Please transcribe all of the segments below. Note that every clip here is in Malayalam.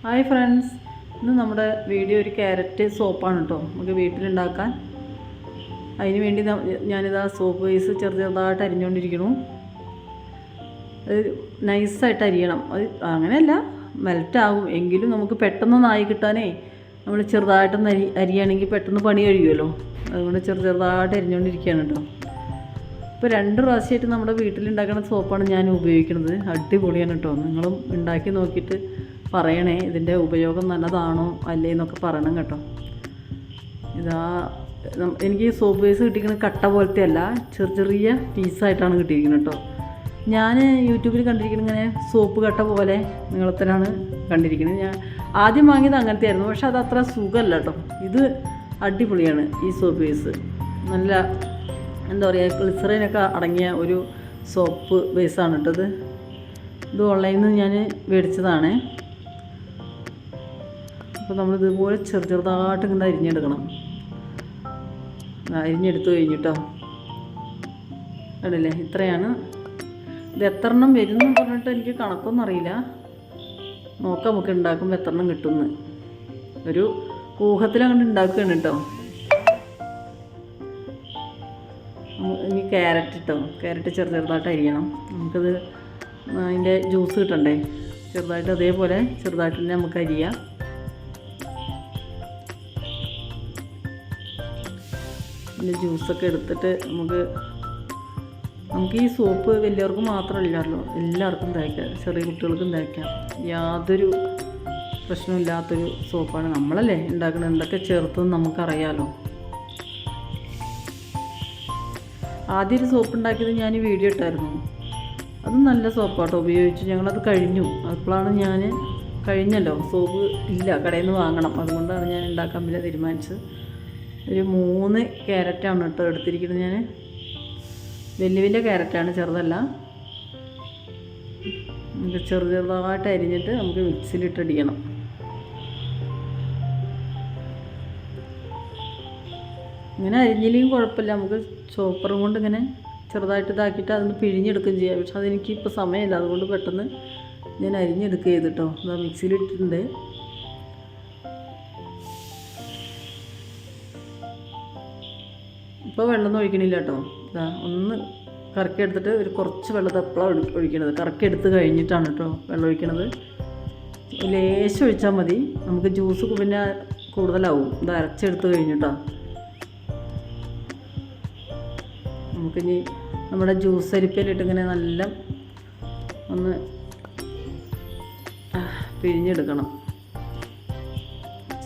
ഹായ് ഫ്രണ്ട്സ് ഇന്ന് നമ്മുടെ വീഡിയോ ഒരു ക്യാരറ്റ് സോപ്പാണ് കേട്ടോ നമുക്ക് വീട്ടിലുണ്ടാക്കാൻ. അതിന് വേണ്ടി ഞാനിതാ സോപ്പ് വൈസ് ചെറു ചെറുതായിട്ട് അരിഞ്ഞുകൊണ്ടിരിക്കണു അത് നൈസായിട്ട് അരിയണം. അത് അങ്ങനെയല്ല മെൽറ്റാകും എങ്കിലും നമുക്ക് പെട്ടെന്ന് ആയി കിട്ടാനേ നമ്മൾ ചെറുതായിട്ടൊന്ന് അരി അരിയാണെങ്കിൽ പെട്ടെന്ന് പണി കഴിയുമല്ലോ. അതുകൊണ്ട് ചെറു ചെറുതായിട്ട് അരിഞ്ഞുകൊണ്ടിരിക്കുകയാണ് കേട്ടോ ഇപ്പോൾ രണ്ട് പ്രാവശ്യമായിട്ട് നമ്മുടെ വീട്ടിലുണ്ടാക്കുന്ന സോപ്പാണ് ഞാൻ ഉപയോഗിക്കുന്നത്. അടിപൊളിയാണ് കേട്ടോ നിങ്ങളും ഉണ്ടാക്കി നോക്കിയിട്ട് പറയണേ ഇതിന്റെ ഉപയോഗം നല്ലതാണോ അല്ലേ എന്നൊക്കെ പറയണം കേട്ടോ. ഇതാ എനിക്ക് സോപ്പ് വേസ് കിട്ടിയിരിക്കുന്നത് കട്ട പോലത്തെ അല്ല ചെറിയ ചെറിയ പീസായിട്ടാണ് കിട്ടിയിരിക്കുന്നത് കേട്ടോ. ഞാൻ യൂട്യൂബിൽ കണ്ടിരിക്കുന്നത് ഇങ്ങനെ സോപ്പ് കട്ട പോലെ നീളത്തിലാണ് കണ്ടിരിക്കുന്നത് ഞാൻ ആദ്യം വാങ്ങിയത് അങ്ങനത്തെ ആയിരുന്നു പക്ഷെ അത് അത്ര സുഖമല്ല കേട്ടോ. ഇത് അടിപൊളിയാണ് ഈ സോപ്പ് വേസ് നല്ല എന്താ പറയുക ഗ്ലിസറിനൊക്കെ അടങ്ങിയ ഒരു സോപ്പ് ബേസാണ് കേട്ടത്. ഇത് ഓൺലൈനിൽ നിന്ന് ഞാൻ മേടിച്ചതാണ്. അപ്പോൾ നമ്മൾ ഇതുപോലെ ചെറു ചെറുതായിട്ട് ഇങ്ങനെ അരിഞ്ഞെടുക്കണം. അരിഞ്ഞെടുത്തു കഴിഞ്ഞിട്ടോ? കണ്ടില്ലേ? ഇത്രയാണ്. ഇത് എത്ര എണ്ണം വരും എന്ന് പറഞ്ഞിട്ട് എനിക്ക് കണക്കൊന്നും അറിയില്ല. നോക്കാം നമുക്ക് ഉണ്ടാക്കുമ്പോൾ എത്ര എണ്ണം കിട്ടുമെന്ന് ഒരു കൂഹത്തിലങ്ങനെ ഉണ്ടാക്കുകയാണ് കേട്ടോ. ഇനി ക്യാരറ്റ് ഇട്ടോ? ക്യാരറ്റ് ചെറു ചെറുതായിട്ട് അരിയണം. നമുക്കത് അതിന്റെ ജ്യൂസ് കിട്ടണ്ടേ? ചെറുതായിട്ട് അതേപോലെ ചെറുതായിട്ട് തന്നെ നമുക്ക് അരിയാം. ഇതിന്റെ ജ്യൂസൊക്കെ എടുത്തിട്ട് നമുക്ക് നമുക്ക് ഈ സോപ്പ് വലിയവർക്ക് മാത്രമല്ലല്ലോ എല്ലാവർക്കും തേക്കാം. ചെറിയ കുട്ടികൾക്കും തേക്കാം. യാതൊരു പ്രശ്നമില്ലാത്തൊരു സോപ്പാണ് നമ്മളല്ലേ ഉണ്ടാക്കുന്നത് എന്തൊക്കെ ചേർത്തെന്ന് നമുക്കറിയാലോ. ആദ്യം ഒരു സോപ്പ് ഉണ്ടാക്കിയത് ഞാൻ വീഡിയോ ഇട്ടായിരുന്നു. അത് നല്ല സോപ്പാട്ടോ ഉപയോഗിച്ചു. ഞങ്ങളത് കഴിഞ്ഞു. അപ്പോഴാണ് ഞാൻ കഴിഞ്ഞല്ലോ. സോപ്പ് ഇല്ല കടയിൽ നിന്ന് വാങ്ങണം. അതുകൊണ്ടാണ് ഞാൻ ഉണ്ടാക്കാൻ പിന്നെ തീരുമാനിച്ചത്. ഒരു മൂന്ന് ക്യാരറ്റാണ് കേട്ടോ എടുത്തിരിക്കുന്നത് ഞാൻ. വലിയ വലിയ ക്യാരറ്റാണ് ചെറുതല്ല. നമുക്ക് ചെറു ചെറുതായിട്ട് അരിഞ്ഞിട്ട് നമുക്ക് മിക്സിയിലിട്ട് അടിക്കണം. ഇങ്ങനെ അരിഞ്ഞില്ലെങ്കിൽ കുഴപ്പമില്ല. നമുക്ക് ചോപ്പറും കൊണ്ട് ഇങ്ങനെ ചെറുതായിട്ട് ഇതാക്കിയിട്ട് അതൊന്ന് പിഴിഞ്ഞെടുക്കുകയും ചെയ്യാം. പക്ഷെ അതെനിക്ക് ഇപ്പോൾ സമയമില്ല. അതുകൊണ്ട് പെട്ടെന്ന് ഞാൻ അരിഞ്ഞെടുക്കുക ചെയ്തിട്ടോ മിക്സിയിൽ മിക്സിയിലിട്ടിട്ടുണ്ട്. ഇപ്പോൾ വെള്ളമൊന്നും ഒഴിക്കണില്ല കേട്ടോ. ഇതാ ഒന്ന് കറക്കി എടുത്തിട്ട് ഒരു കുറച്ച് വെള്ളം എപ്പോഴാണ് ഒഴിക്കണത്? കറക്കി എടുത്ത് കഴിഞ്ഞിട്ടാണ് കേട്ടോ വെള്ളം ഒഴിക്കണത്. ലേശം ഒഴിച്ചാൽ മതി. നമുക്ക് ജ്യൂസ് പിന്നെ കൂടുതലാവും. ഇത് അരച്ചെടുത്ത് കഴിഞ്ഞിട്ടോ നമുക്കിനി നമ്മുടെ ജ്യൂസ് അരിപ്പയിലിട്ട് ഇങ്ങനെ നല്ല ഒന്ന് പിഴിഞ്ഞെടുക്കണം.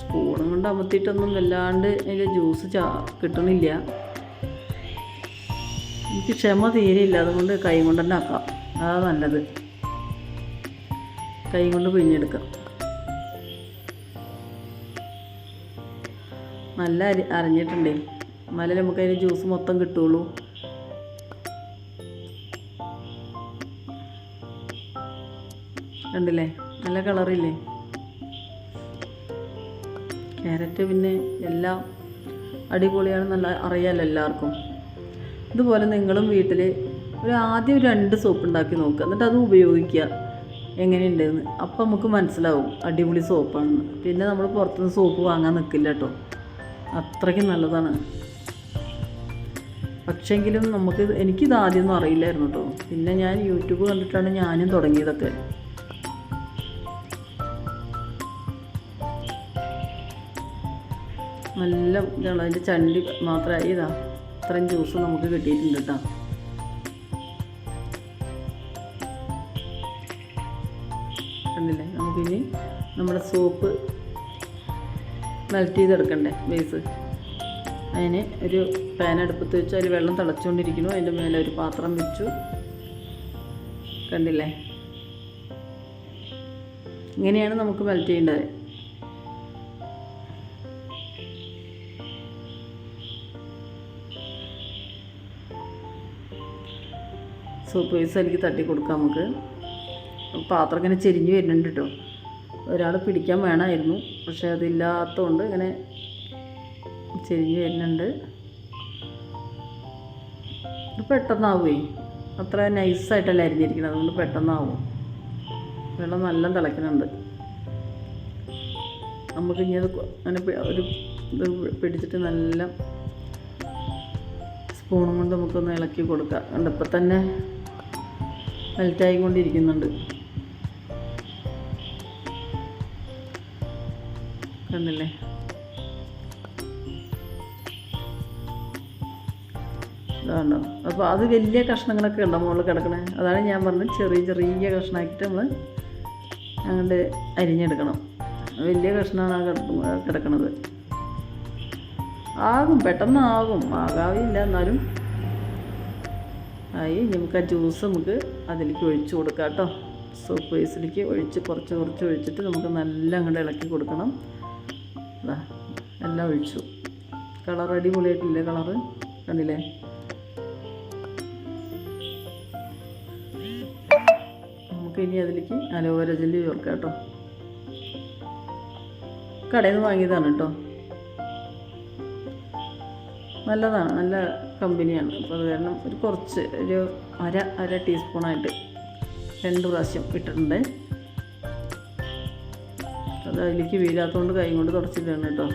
സ്പൂണും കൊണ്ട് അമർത്തിയിട്ടൊന്നും വല്ലാണ്ട് അതിൽ ജ്യൂസ് ചാ കിട്ടണില്ല. എനിക്ക് ക്ഷമ തീരെയില്ല. അതുകൊണ്ട് കൈ കൊണ്ട് തന്നെ ആക്കാം. അതാ നല്ലത്. കൈ കൊണ്ട് പിഴിഞ്ഞെടുക്കാം. നല്ല അരി അരഞ്ഞിട്ടുണ്ടേ. എന്നാലേ നമുക്ക് അതിന് ജ്യൂസ് മൊത്തം കിട്ടുള്ളൂ. കണ്ടില്ലേ? നല്ല കളറില്ലേ? ക്യാരറ്റ് പിന്നെ എല്ലാം അടിപൊളിയാണ് നല്ല അറിയാമല്ലോ എല്ലാവർക്കും. ഇതുപോലെ നിങ്ങളും വീട്ടിൽ ഒരു ആദ്യം രണ്ട് സോപ്പ് ഉണ്ടാക്കി നോക്കുക എന്നിട്ട് അത് ഉപയോഗിക്കുക. എങ്ങനെയുണ്ടെന്ന്. അപ്പം നമുക്ക് മനസ്സിലാവും. അടിപൊളി സോപ്പാണെന്ന് പിന്നെ നമ്മൾ പുറത്തുനിന്ന് സോപ്പ് വാങ്ങാൻ നിൽക്കില്ല കേട്ടോ അത്രയ്ക്ക് നല്ലതാണ്. പക്ഷെങ്കിലും നമുക്ക് എനിക്കിത് ആദ്യമൊന്നും അറിയില്ലായിരുന്നു കേട്ടോ പിന്നെ ഞാൻ യൂട്യൂബ് കണ്ടിട്ടാണ് ഞാനും തുടങ്ങിയതൊക്കെ. നല്ല ഇതാണ്. അതിന്റെ ചണ്ടി മാത്രമായി ഇതാ. ഇത്രയും ജ്യൂസ് നമുക്ക് കിട്ടിയിട്ടുണ്ട് കേട്ടോ നമുക്കിനി നമ്മുടെ സോപ്പ് മെൽറ്റ് ചെയ്തെടുക്കണ്ടേ ബേസ് അതിന് ഒരു പാൻ അടുപ്പത്ത് വെച്ച് അതിൽ വെള്ളം തിളച്ചുകൊണ്ടിരിക്കുന്നു. അതിന്റെ മേലെ ഒരു പാത്രം വെച്ചു. കണ്ടില്ലേ? ഇങ്ങനെയാണ് നമുക്ക് മെൽറ്റ് ചെയ്യേണ്ടത്. സോപ്പ് വേസ് എനിക്ക് തട്ടി കൊടുക്കാം നമുക്ക്. പാത്രം ഇങ്ങനെ ചെരിഞ്ഞ് വരുന്നുണ്ട് കേട്ടോ ഒരാൾ പിടിക്കാൻ വേണമായിരുന്നു പക്ഷേ അതില്ലാത്തതുകൊണ്ട് ഇങ്ങനെ ചെരിഞ്ഞ് വരുന്നുണ്ട്. ഇത് പെട്ടെന്നാവുമേ അത്ര നൈസായിട്ടല്ല അരിഞ്ഞിരിക്കുന്നത്. അതുകൊണ്ട് പെട്ടെന്നാവും. വെള്ളം നല്ല തിളയ്ക്കുന്നുണ്ട്. നമുക്ക് ഇനി അത് അങ്ങനെ ഒരു ഇത് പിടിച്ചിട്ട് നല്ല സ്പൂണും കൊണ്ട് നമുക്കൊന്ന് ഇളക്കി കൊടുക്കാം. കണ്ടപ്പോൾ തന്നെ മെൽറ്റായിക്കൊണ്ടിരിക്കുന്നുണ്ട് കണ്ടില്ലേ? ഇതാണോ? അപ്പോൾ അത് വലിയ കഷ്ണങ്ങളൊക്കെ ഉണ്ടോ മുകളിൽ കിടക്കണേ? അതാണ് ഞാൻ പറഞ്ഞത് ചെറിയ ചെറിയ കഷ്ണമാക്കിയിട്ട് നമ്മൾ അങ്ങോട്ട് അരിഞ്ഞെടുക്കണം. വലിയ കഷ്ണമാണ് ആ കിടക്കുന്നത് ആകും പെട്ടെന്നാകും. ആകാവില്ല എന്നാലും ആയി. നമുക്ക് ആ ജ്യൂസ് നമുക്ക് അതിലേക്ക് ഒഴിച്ചു കൊടുക്കാം കേട്ടോ. സോപ്പ് വേസിലേക്ക് ഒഴിച്ച് കുറച്ച് കുറച്ച് ഒഴിച്ചിട്ട് നമുക്ക് നല്ല അങ്ങോട്ട് ഇളക്കി കൊടുക്കണം. എല്ലാം ഒഴിച്ചു. കളർ അടിപൊളിയായിട്ടില്ലേ കളറ് കണ്ടില്ലേ? നമുക്ക് ഇനി അതിലേക്ക് അലോവേര ജെല്ലി ചേർക്കാം കേട്ടോ. കടയിൽ നിന്ന് വാങ്ങിയതാണ് കേട്ടോ. നല്ലതാണ് നല്ല കമ്പനിയാണ്. അപ്പോൾ അത് കാരണം ഒരു കുറച്ച് ഒരു അര അര ടീസ്പൂണായിട്ട് രണ്ട് പ്രാവശ്യം ഇട്ടിട്ടുണ്ട്. അത് അതിലേക്ക് വീഴാത്തതുകൊണ്ട് കൈ കൊണ്ട് തുടച്ചിട്ടാണ് കേട്ടോ.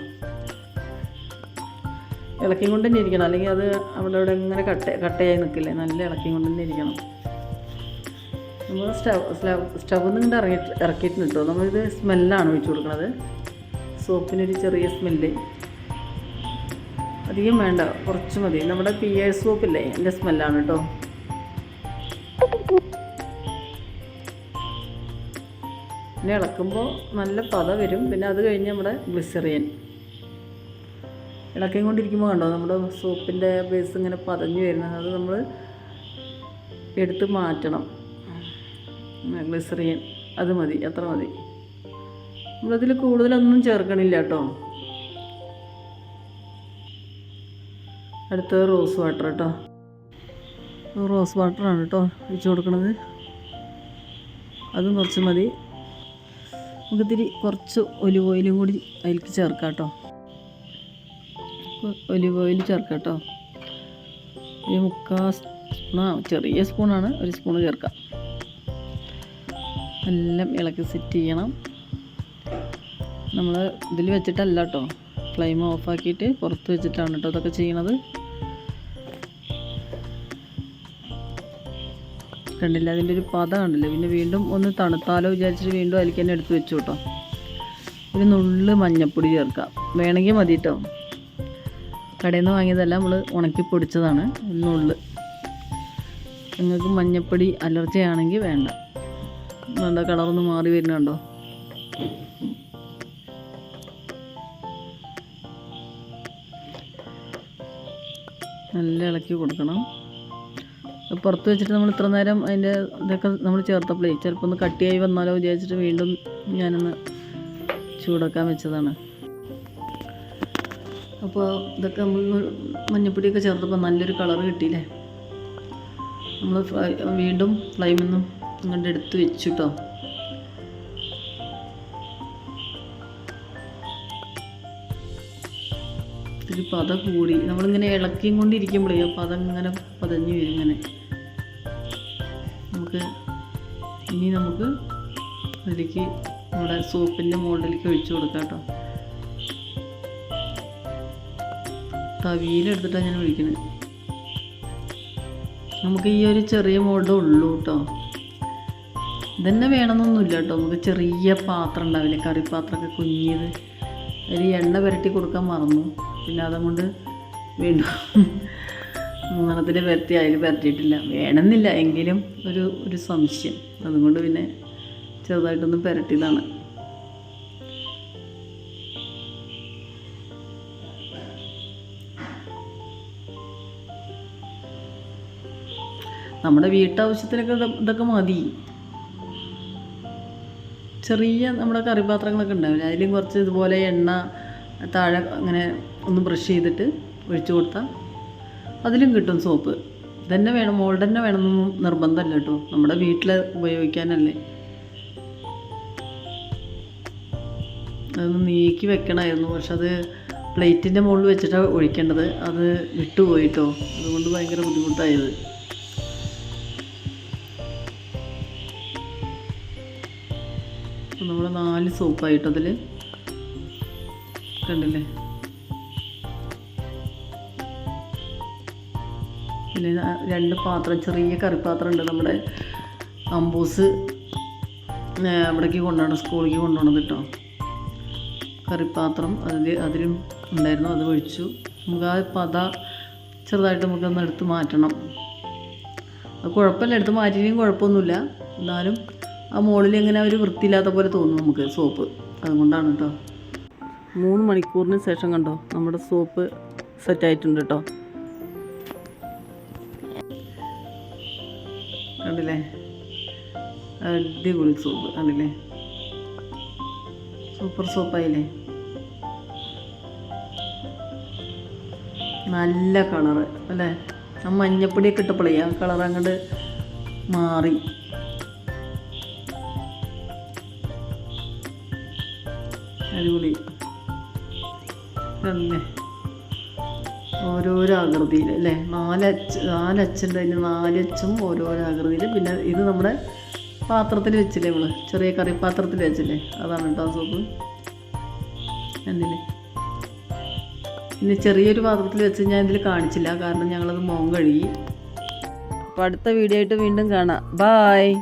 ഇളക്കി കൊണ്ട് തന്നെ ഇരിക്കണം. അല്ലെങ്കിൽ അത് അവിടെ അവിടെ ഇങ്ങനെ കട്ട കട്ടയായി നിൽക്കില്ലേ? നല്ല ഇളക്കി കൊണ്ട് തന്നെ ഇരിക്കണം. നമ്മൾ സ്റ്റവ് സ്റ്റവ് സ്റ്റവ് നിന്ന് ഇങ്ങോട്ട് ഇറങ്ങി ഇറക്കിയിട്ടുണ്ട് കേട്ടോ. നമ്മളിത് സ്മെല്ലാണ് ഒഴിച്ചു കൊടുക്കുന്നത് സോപ്പിനൊരു ചെറിയ സ്മെല്ല്. അധികം വേണ്ട കുറച്ച് മതി. നമ്മുടെ പി എ സോപ്പില്ലേ എന്റെ സ്മെല്ലാണ് കേട്ടോ പിന്നെ ഇളക്കുമ്പോൾ നല്ല പത വരും. പിന്നെ അത് കഴിഞ്ഞ് നമ്മുടെ ഗ്ലിസറിയൻ ഇളക്കി കൊണ്ടിരിക്കുമ്പോൾ കണ്ടോ നമ്മുടെ സോപ്പിന്റെ ബേസ് ഇങ്ങനെ പതഞ്ഞു വരുന്നത്. അത് നമ്മൾ എടുത്ത് മാറ്റണം. ഗ്ലിസറിയൻ അത് മതി അത്ര മതി. നമ്മളതിൽ കൂടുതലൊന്നും ചേർക്കണില്ല കേട്ടോ അടുത്തത് റോസ് വാട്ടർ കേട്ടോ. റോസ് വാട്ടറാണ് കേട്ടോ ഒഴിച്ചു കൊടുക്കണത്. അതും കുറച്ച് മതി. നമുക്ക് ഇത്തിരി കുറച്ച് ഒലിവ് ഓയിലും കൂടി അതിലേക്ക് ചേർക്കാം കേട്ടോ. ഒലിവ് ഓയിൽ ചേർക്കാം കേട്ടോ. ഒരു മുക്കാൽ സ്പൂണാ ചെറിയ സ്പൂണാണ് ഒരു സ്പൂൺ ചേർക്കാം. എല്ലാം ഇളക്കി സെറ്റ് ചെയ്യണം. നമ്മൾ ഇതിൽ വെച്ചിട്ടല്ല കേട്ടോ. ഫ്ലെയിം ഓഫാക്കിയിട്ട് പുറത്ത് വെച്ചിട്ടാണ് കേട്ടോ ഇതൊക്കെ ചെയ്യണത്. കണ്ടില്ല. അതിന്റെ ഒരു പത കണ്ടില്ല. പിന്നെ വീണ്ടും ഒന്ന് തണുത്താലോ വിചാരിച്ചിട്ട് വീണ്ടും അതിലേക്ക് തന്നെ എടുത്ത് വെച്ചു കേട്ടോ. ഒരു നുള്ള് മഞ്ഞപ്പൊടി ചേർക്കാം. വേണമെങ്കിൽ മതി കേട്ടോ കടയിൽ നിന്ന് വാങ്ങിയതല്ല നമ്മൾ ഉണക്കി പൊടിച്ചതാണ്. നുള്ള്. നിങ്ങൾക്ക് മഞ്ഞപ്പൊടി അലർജി ആണെങ്കിൽ വേണ്ട. വേണ്ട കളറൊന്ന് മാറി വരുന്നുണ്ടോ നല്ല ഇളക്കി കൊടുക്കണം. പുറത്ത് വെച്ചിട്ട് നമ്മൾ ഇത്ര നേരം അതിന്റെ ഇതൊക്കെ നമ്മൾ ചേർത്തപ്പോഴേ ചിലപ്പോൾ ഒന്ന് കട്ടിയായി വന്നാലോ വിചാരിച്ചിട്ട് വീണ്ടും ഞാനൊന്ന് ചൂടാക്കാൻ വെച്ചതാണ്. അപ്പോൾ ഇതൊക്കെ നമ്മൾ മഞ്ഞപ്പൊടിയൊക്കെ ചേർത്തപ്പോൾ നല്ലൊരു കളർ കിട്ടിയില്ലേ? നമ്മൾ വീണ്ടും ഫ്ലെയിമിൽ നിന്നും ഇങ്ങോട്ട് എടുത്ത് വെച്ചു കേട്ടോ ഇത്തിരി പത കൂടി. നമ്മളിങ്ങനെ ഇളക്കിയും കൊണ്ടിരിക്കുമ്പോഴേ ആ പത ഇങ്ങനെ പതഞ്ഞു വരും ഇങ്ങനെ. നമുക്ക് ഇനി നമുക്ക് അതിലേക്ക് നമ്മുടെ സോപ്പിന്റെ മുകളിലേക്ക് ഒഴിച്ചു കൊടുക്കാം കേട്ടോ. തവിയിലെടുത്തിട്ടാണ് ഞാൻ ഒഴിക്കുന്നത് നമുക്ക് ഈ ഒരു ചെറിയ മോഡേ ഉള്ളൂ കേട്ടോ. ഇതന്നെ വേണമെന്നൊന്നുമില്ല കേട്ടോ. നമുക്ക് ചെറിയ പാത്രം ഉണ്ടാവില്ലേ? കറിപ്പാത്രമൊക്കെ കുഞ്ഞിയത്. അതിൽ എണ്ണ പുരട്ടി കൊടുക്കാൻ മറന്നു. പിന്നെ അതുകൊണ്ട് വീണ്ടും മൂന്നെണ്ണത്തിന് പരത്തി അതിൽ പരത്തിയിട്ടില്ല. വേണമെന്നില്ല എങ്കിലും ഒരു ഒരു സംശയം. അതുകൊണ്ട് പിന്നെ ചെറുതായിട്ടൊന്ന് പുരട്ടിയതാണ് നമ്മുടെ വീട്ടാവശ്യത്തിനൊക്കെ ഇത് ഇതൊക്കെ മതി. ചെറിയ നമ്മുടെ കറിപാത്രങ്ങളൊക്കെ ഉണ്ടാവില്ല? അതിലും കുറച്ച് ഇതുപോലെ എണ്ണ താഴെ അങ്ങനെ ഒന്ന് ബ്രഷ് ചെയ്തിട്ട് ഒഴിച്ചു കൊടുത്താൽ അതിലും കിട്ടും സോപ്പ്. ഇതന്നെ വേണം മോൾഡ് തന്നെ വേണമെന്നൊന്നും നിർബന്ധമല്ല കേട്ടോ. നമ്മുടെ വീട്ടിൽ ഉപയോഗിക്കാനല്ലേ. അതൊന്ന് നീക്കി വെക്കണമായിരുന്നു പക്ഷെ അത് പ്ലേറ്റിന്റെ മുകളിൽ വെച്ചിട്ടാണ് ഒഴിക്കേണ്ടത്. അത് വിട്ടുപോയിട്ടോ അതുകൊണ്ട് ഭയങ്കര ബുദ്ധിമുട്ടായത്. നമ്മൾ നാല് സോപ്പായിട്ടതിൽ കണ്ടില്ലേ? പിന്നെ രണ്ട് പാത്രം ചെറിയ കറിപ്പാത്രം ഉണ്ട് നമ്മുടെ അമ്പൂസ് അവിടേക്ക് കൊണ്ടുപോകണം സ്കൂളിലേക്ക് കൊണ്ടുപോകണം കേട്ടോ. കറിപ്പാത്രം അതിൽ അതിലും ഉണ്ടായിരുന്നു അത് ഒഴിച്ചു. നമുക്ക് ആ പത ചെറുതായിട്ട് നമുക്കൊന്ന് എടുത്ത് മാറ്റണം. അത് കുഴപ്പമില്ല എടുത്ത് മാറ്റിയും കുഴപ്പമൊന്നുമില്ല. എന്നാലും ആ മുകളിൽ എങ്ങനെ ഒരു വൃത്തിയില്ലാത്ത പോലെ തോന്നും നമുക്ക് സോപ്പ്. അതുകൊണ്ടാണ് കേട്ടോ. മൂന്ന് മണിക്കൂറിന് ശേഷം കണ്ടോ നമ്മുടെ സോപ്പ് സെറ്റായിട്ടുണ്ട് കേട്ടോ. കണ്ടില്ലേ? അടിപൊളി സൂപ്പ് കണ്ടില്ലേ? സൂപ്പർ സോപ്പായില്ലേ? നല്ല കളറ് അല്ലേ? ആ മഞ്ഞപ്പൊടിയൊക്കെ ഇട്ടപ്പോഴേ ആ കളർ അങ്ങോട്ട് മാറി. അടിപൊളി. അല്ലേ ഓരോരോ ആകൃതിയിൽ അല്ലേ? നാലച്ച് നാലച്ചുണ്ട് അതിന് നാലച്ചും ഓരോരോ ആകൃതിയിൽ പിന്നെ ഇത് നമ്മുടെ പാത്രത്തിൽ വെച്ചില്ലേ നമ്മൾ ചെറിയ കറി പാത്രത്തിൽ വെച്ചില്ലേ? അതാണ് കേട്ടോ സോപ്പ്. എന്തില്ലേ പിന്നെ ചെറിയൊരു പാത്രത്തിൽ വെച്ച് ഞാൻ ഇതിൽ കാണിച്ചില്ല. കാരണം ഞങ്ങളത് മോൻ കഴുകി. അപ്പോൾ അടുത്ത വീഡിയോ ആയിട്ട് വീണ്ടും കാണാം. ബായ്